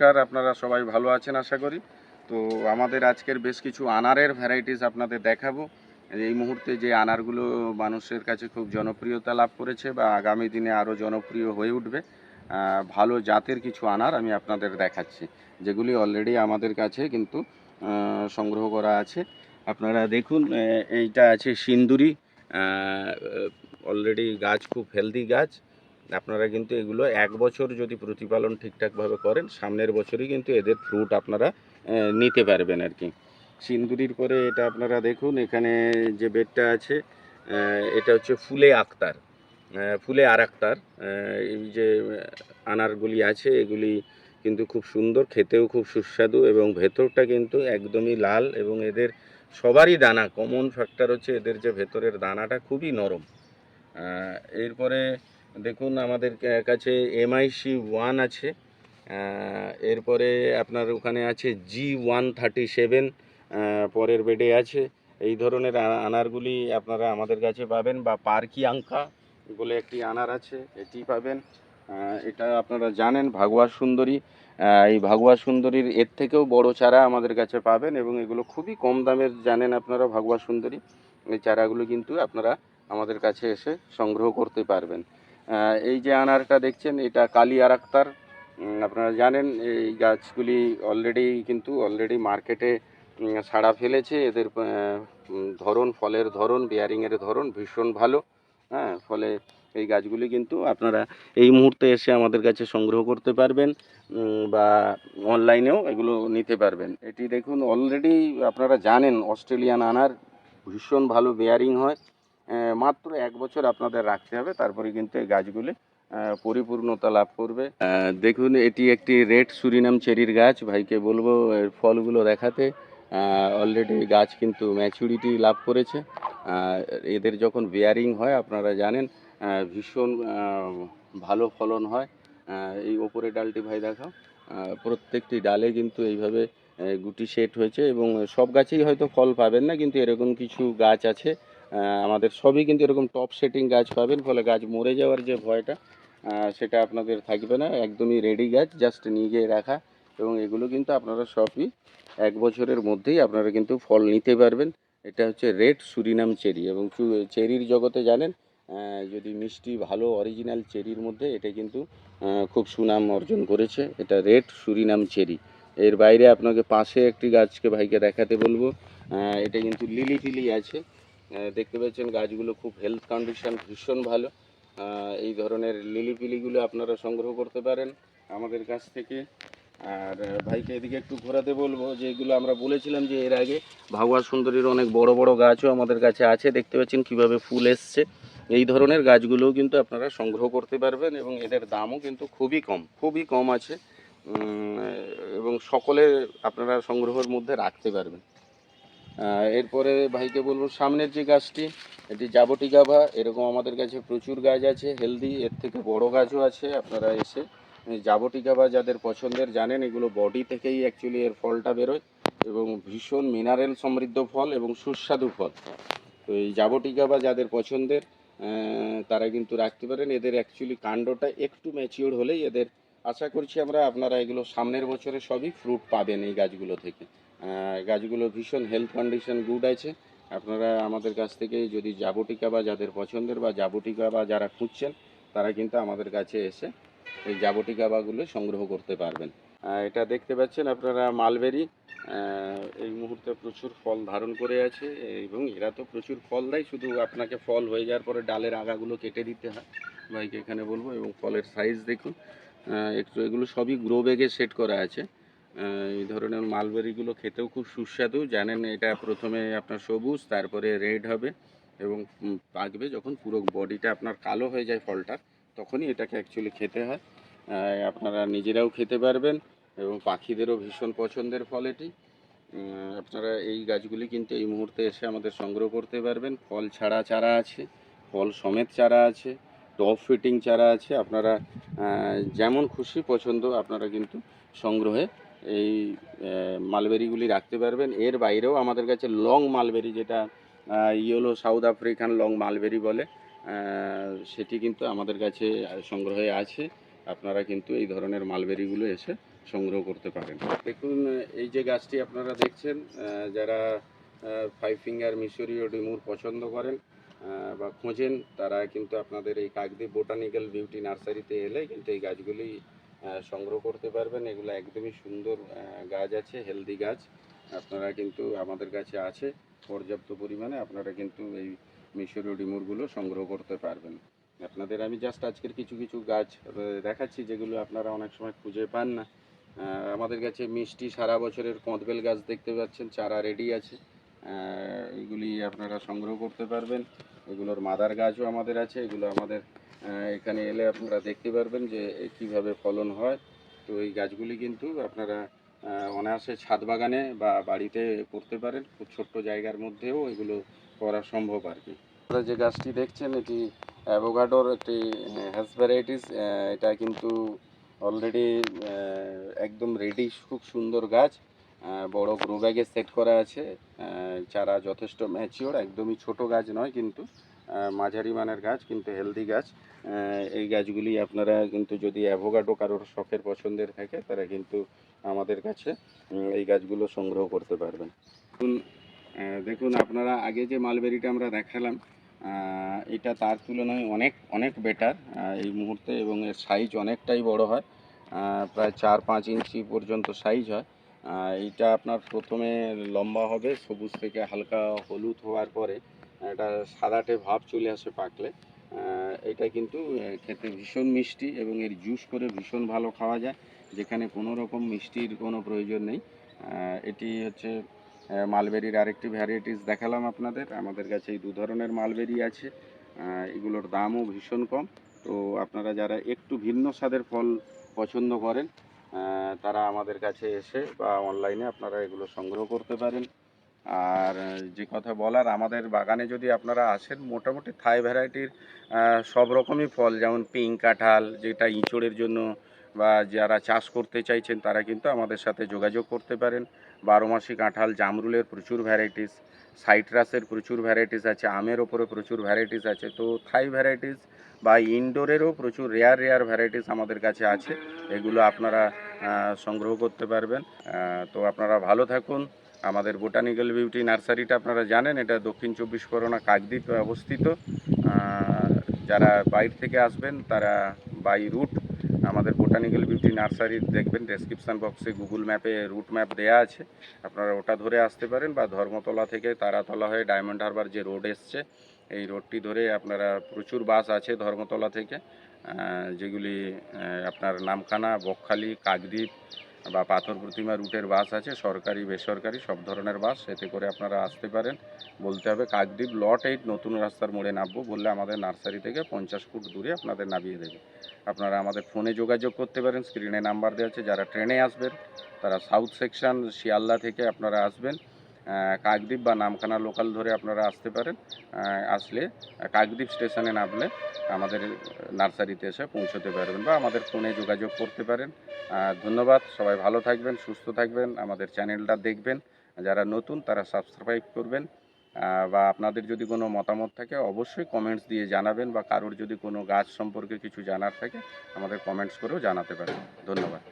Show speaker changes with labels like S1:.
S1: নমস্কার, আপনারা সবাই ভালো আছেন আশা করি। তো আমাদের আজকের বেশ কিছু আনারের ভ্যারাইটিস আপনাদের দেখাবো। এই মুহূর্তে যে আনারগুলো মানুষের কাছে খুব জনপ্রিয়তা লাভ করেছে বা আগামী দিনে আরও জনপ্রিয় হয়ে উঠবে ভালো জাতের কিছু আনার আমি আপনাদের দেখাচ্ছি, যেগুলি অলরেডি আমাদের কাছে কিন্তু সংগ্রহ করা আছে। আপনারা দেখুন এইটা আছে সিন্দুরি অলরেডি গাছ, খুব হেলদি গাছ। আপনারা কিন্তু এগুলো এক বছর যদি প্রতিপালন ঠিকঠাকভাবে করেন, সামনের বছরই কিন্তু এদের ফ্রুট আপনারা নিতে পারবেন আর কি। সিন্দুরির পরে এটা আপনারা দেখুন, এখানে যে বেডটা আছে এটা হচ্ছে ফুলে আক্তার ফুলে আর আক্তার এই যে আনারগুলি আছে, এগুলি কিন্তু খুব সুন্দর, খেতেও খুব সুস্বাদু এবং ভেতরটা কিন্তু একদমই লাল এবং এদের সবারই দানা কমন ফ্যাক্টর হচ্ছে এদের যে ভেতরের দানাটা খুবই নরম। এরপরে দেখুন, আমাদের কাছে এমআইসি ওয়ান আছে। এরপরে আপনার ওখানে আছে জি ওয়ান থার্টি সেভেন পরের বেডে আছে। এই ধরনের আনারগুলি আপনারা আমাদের কাছে পাবেন বা পার্কি আঙ্কা বলে একটি আনার আছে, এটি পাবেন। এটা আপনারা জানেন, ভাগুয়া সুন্দরী। এই ভাগুয়া সুন্দরীর এর থেকেও বড় চারা আমাদের কাছে পাবেন এবং এগুলো খুবই কম দামের, জানেন আপনারা, ভাগুয়া সুন্দরী। এই চারাগুলো কিন্তু আপনারা আমাদের কাছে এসে সংগ্রহ করতে পারবেন। এই যে আনারটা দেখছেন, এটা কালি আর আক্তার। আপনারা জানেন, এই গাছগুলি অলরেডি কিন্তু অলরেডি মার্কেটে সাড়া ফেলেছে। এদের ধরন, ফলের ধরন বিয়ারিংয়ের ধরন ভীষণ ভালো। হ্যাঁ ফলে এই গাছগুলি কিন্তু আপনারা এই মুহূর্তে এসে আমাদের কাছে সংগ্রহ করতে পারবেন বা অনলাইনেও এগুলো নিতে পারবেন। এটি দেখুন অলরেডি আপনারা জানেন অস্ট্রেলিয়ান আনার ভীষণ ভালো বেয়ারিং হয়। মাত্র এক বছর আপনাদের রাখতে হবে, তারপরে কিন্তু এই গাছগুলি পরিপূর্ণতা লাভ করবে। দেখুন, এটি একটি রেড সুরিনাম চেরির গাছ, ভাইকে বলব, এর ফলগুলো দেখাতে। অলরেডি গাছ কিন্তু ম্যাচুরিটি লাভ করেছে। এদের যখন বেয়ারিং হয়, আপনারা জানেন ভীষণ ভালো ফলন হয়। এই ওপরে ডালটি ভাই দেখাও। প্রত্যেকটি ডালে কিন্তু এইভাবে গুটি সেট হয়েছে এবং সব গাছেই হয়তো ফল পাবেন না, কিন্তু এরকম কিছু গাছ আছে আমাদের সবই কিন্তু এরকম টপ সেটিং গাছ পাবেন, ফলে গাছ মরে যাওয়ার যে ভয়টা সেটা আপনাদের থাকবে না, একদমই রেডি গাছ জাস্ট নিয়ে গিয়ে রাখা, এবং এগুলো কিন্তু আপনারা সবই এক বছরের মধ্যেই আপনারা কিন্তু ফল নিতে পারবেন। এটা হচ্ছে রেড সুরিনাম চেরি, এবং চেরির জগতে জানেন যদি মিষ্টি ভালো অরিজিনাল চেরির মধ্যে, এটা কিন্তু খুব সুনাম অর্জন করেছে। এটা রেড সুরিনাম চেরি। এর বাইরে আপনাকে পাশে একটি গাছকে ভাইকে দেখাতে বলব এটা কিন্তু লিলি ফিলি আছে। দেখতে পাচ্ছেন গাছগুলো খুব হেলথ কন্ডিশন ভীষণ ভালো। এই ধরনের লিলি ফিলিগুলো আপনারা সংগ্রহ করতে পারেন আমাদের কাছ থেকে। আর ভাইকে এদিকে একটু ঘোরাতে বলব যে এগুলো আমরা বলেছিলাম যে এর আগে ভাগুয়া সুন্দরীর অনেক বড় বড় গাছও আমাদের কাছে আছে। দেখতে পাচ্ছেন কীভাবে ফুল এসছে। এই ধরনের গাছগুলোও কিন্তু আপনারা সংগ্রহ করতে পারবেন এবং এদের দামও কিন্তু খুবই কম খুবই কম আছে। এবং সকলে আপনারা সংগ্রহের মধ্যে রাখতে পারবেন। এরপরে ভাইকে বলব, সামনের যে গাছটি, এটি জাবটি গাভা এরকম আমাদের কাছে প্রচুর গাছ আছে, হেলদি, এর থেকে বড় গাছও আছে, আপনারা এসে জাবটি গাভা যাদের পছন্দের জানেন, এগুলো বডি থেকেই অ্যাকচুয়ালি এর ফলটা বেরোয়, এবং ভীষণ মিনারেল সমৃদ্ধ ফল এবং সুস্বাদু ফল। তো এই জাবটি গাভা যাদের পছন্দের তারা কিন্তু রাখতে পারেন, এদের অ্যাকচুয়ালি কাণ্ডটা একটু ম্যাচিওর হলেই এদের, আশা করছি আমরা আপনারা এগুলো সামনের বছরে সবই ফ্রুট পাবেন এই গাছগুলো থেকে। গাছগুলো ভীষণ হেলথ কন্ডিশন গুড আছে। আপনারা আমাদের কাছ থেকে যদি জাবটিকা বা যাদের পছন্দের বা জাবটিকা বা যারা খুঁজছেন, তারা কিন্তু আমাদের কাছে এসে এই জাবটিকা বাগুলো সংগ্রহ করতে পারবেন। এটা দেখতে পাচ্ছেন আপনারা মালবেরি। এই মুহূর্তে প্রচুর ফল ধারণ করে আছে এবং এরা তো প্রচুর ফল দেয়, শুধু আপনাকে ফল হয়ে যাওয়ার পরে ডালের আগাগুলো কেটে দিতে হয়। ভাইকে এখানে বলব এবং ফলের সাইজ দেখুন। একটু এগুলো সবই গ্রো ব্যাগে সেট করা আছে। এই ধরনের মালবেরিগুলো খেতেও খুব সুস্বাদু। জানেন এটা প্রথমে আপনার সবুজ, তারপরে রেড হবে এবং পাকবে যখন পুরো বডিটা আপনার কালো হয়ে যায় ফলটার তখনই এটাকে অ্যাকচুয়ালি খেতে হয়। আপনারা নিজেরাও খেতে পারবেন এবং পাখিদেরও ভীষণ পছন্দের ফল এটি। আপনারা এই গাছগুলি কিন্তু এই মুহূর্তে এসে আমাদের সংগ্রহ করতে পারবেন। ফল ছাড়া চারা আছে, ফল সমেত চারা আছে, টপ ফিটিং চারা আছে। আপনারা যেমন খুশি পছন্দ আপনারা কিন্তু সংগ্রহে এই মালবেরিগুলি রাখতে পারবেন। এর বাইরেও আমাদের কাছে লং মালবেরি যেটা yellow, south African long mulberry বলে সেটি কিন্তু আমাদের কাছে সংগ্রহে আছে। আপনারা কিন্তু এই ধরনের মালবেরিগুলো এসে সংগ্রহ করতে পারেন। দেখুন, এই যে গাছটি আপনারা দেখছেন যারা ফাইভ ফিঙ্গার মিশরীয় ডিমুর পছন্দ করেন বা খোঁজেন, তারা কিন্তু আপনাদের এই কাকদ্বীপ বোটানিক্যাল বিউটি নার্সারিতে এলে কিন্তু এই গাছগুলি সংগ্রহ করতে পারবেন। এগুলো একদমই সুন্দর গাছ আছে হেলদি গাছ। আপনারা কিন্তু আমাদের কাছে আছে, পর্যাপ্ত পরিমাণে। আপনারা কিন্তু এই মিশরীয় ডিমুরগুলো সংগ্রহ করতে পারবেন। আপনাদের আমি জাস্ট আজকের কিছু কিছু গাছ দেখাচ্ছি যেগুলো আপনারা অনেক সময় খুঁজে পান না। আমাদের কাছে মিষ্টি সারা বছরের কদবেল গাছ দেখতে পাচ্ছেন, চারা রেডি আছে। এগুলি আপনারা সংগ্রহ করতে পারবেন। এগুলোর মাদার গাছও আমাদের আছে, এগুলো আমাদের এখানে এলে আপনারা দেখতে পারবেন যে কীভাবে ফলন হয়। তো এই গাছগুলি কিন্তু আপনারা অনায়াসে ছাদ বাগানে বা বাড়িতে করতে পারেন। খুব ছোট্ট জায়গার মধ্যেও এগুলো করা সম্ভব আর কি। আপনারা যে গাছটি দেখছেন, এটি অ্যাভোগাডোর একটি হ্যাস ভ্যারাইটিস। এটা কিন্তু অলরেডি একদম রেডি, খুব সুন্দর গাছ। বড় গ্রো ব্যাগে সেট করা আছে। চারা যথেষ্ট ম্যাচিওর, একদমই ছোট গাছ নয় কিন্তু। মাঝারি মানের গাছ, কিন্তু হেলদি গাছ। এই গাছগুলি আপনারা কিন্তু যদি অ্যাভোগাডো কারোর শখের পছন্দের থাকে, তারা কিন্তু আমাদের কাছে এই গাছগুলো সংগ্রহ করতে পারবেন। দেখুন আপনারা আগে যে মালবেরিটা আমরা দেখালাম এটা তার তুলনায় অনেক অনেক বেটার এই মুহূর্তে এবং এর সাইজ অনেকটাই বড় হয়। প্রায় চার, পাঁচ ইঞ্চি পর্যন্ত সাইজ হয়। এইটা আপনার প্রথমে লম্বা হবে, সবুজ থেকে হালকা হলুদ হওয়ার পরে একটা সাদাটে ভাব চলে আসে পাকলে। এটা কিন্তু খেতে ভীষণ মিষ্টি এবং এর জুস করে ভীষণ ভালো খাওয়া যায়, যেখানে কোনো রকম মিষ্টির কোনো প্রয়োজন নেই। এটি হচ্ছে মালবেরির আরেকটি ভ্যারাইটিস দেখালাম আপনাদের। আমাদের কাছে এই দু ধরনের মালবেরি আছে। এগুলোর দামও ভীষণ কম। তো আপনারা যারা একটু ভিন্ন স্বাদের ফল পছন্দ করেন তারা আমাদের কাছে এসে বা অনলাইনে আপনারা এগুলো সংগ্রহ করতে পারেন। আর যে কথা বলার, আমাদের বাগানে যদি আপনারা আসেন, মোটামুটি থাই ভ্যারাইটির সব রকমই ফল, যেমন পিঙ্ক কাঁঠাল, যেটা ইঁচড়ের জন্য বা যারা চাষ করতে চাইছেন, তারা কিন্তু আমাদের সাথে যোগাযোগ করতে পারেন। বারো মাসি কাঁঠাল, জামরুলের প্রচুর ভ্যারাইটিস সাইট্রাসের প্রচুর ভ্যারাইটিস আছে, আমের ওপরে প্রচুর ভ্যারাইটিস আছে। তো থাই ভ্যারাইটিস বা ইনডোরেরও প্রচুর রেয়ার রেয়ার ভ্যারাইটিস আমাদের কাছে আছে। এগুলো আপনারা সংগ্রহ করতে পারবেন। তো আপনারা ভালো থাকুন। আমাদের বোটানিক্যাল বিউটি নার্সারিটা আপনারা জানেন, এটা দক্ষিণ চব্বিশ পরগনা কাকদ্বীপে অবস্থিত। যারা বাইর থেকে আসবেন, তারা বাই রুট আমাদের বোটানিক্যাল বিউটি নার্সারি দেখবেন। ডেসক্রিপশান বক্সে গুগল ম্যাপে রুট ম্যাপ দেয়া আছে। আপনারা ওটা ধরে আসতে পারেন বা ধর্মতলা থেকে তারাতলা হয়ে ডায়মন্ড হারবার যে রোড এসছে, এই রোডটি ধরে আপনারা প্রচুর বাস আছে ধর্মতলা থেকে। যেগুলি আপনার নামখানা, বকখালি কাকদ্বীপ বা পাথর প্রতিমা রুটের বাস আছে, সরকারি, বেসরকারি, সব ধরনের বাস, এতে করে আপনারা আসতে পারেন। বলতে হবে কাকদ্বীপ লট এইট নতুন রাস্তার মোড়ে নামবো বললে আমাদের নার্সারি থেকে পঞ্চাশ ফুট দূরে আপনাদের নামিয়ে দেবে। আপনারা আমাদের ফোনে যোগাযোগ করতে পারেন স্ক্রিনে নাম্বার দেওয়া আছে। যারা ট্রেনে আসবেন, তারা সাউথ সেকশন শিয়ালদা থেকে আপনারা আসবেন। কাকদ্বীপ বা নামখানা লোকাল ধরে আপনারা আসতে পারেন। আসলে কাকদ্বীপ স্টেশনে নামলে আমাদের নার্সারিতে এসে পৌঁছতে পারবেন বা আমাদের ফোনে যোগাযোগ করতে পারেন। ধন্যবাদ, সবাই ভালো থাকবেন, সুস্থ থাকবেন, আমাদের চ্যানেলটা দেখবেন। যারা নতুন তারা সাবস্ক্রাইব করবেন। বা আপনাদের যদি কোনো মতামত থাকে অবশ্যই কমেন্টস দিয়ে জানাবেন বা কারোর যদি কোনো গাছ সম্পর্কে কিছু জানার থাকে আমাদের কমেন্টস করেও জানাতে পারেন। ধন্যবাদ।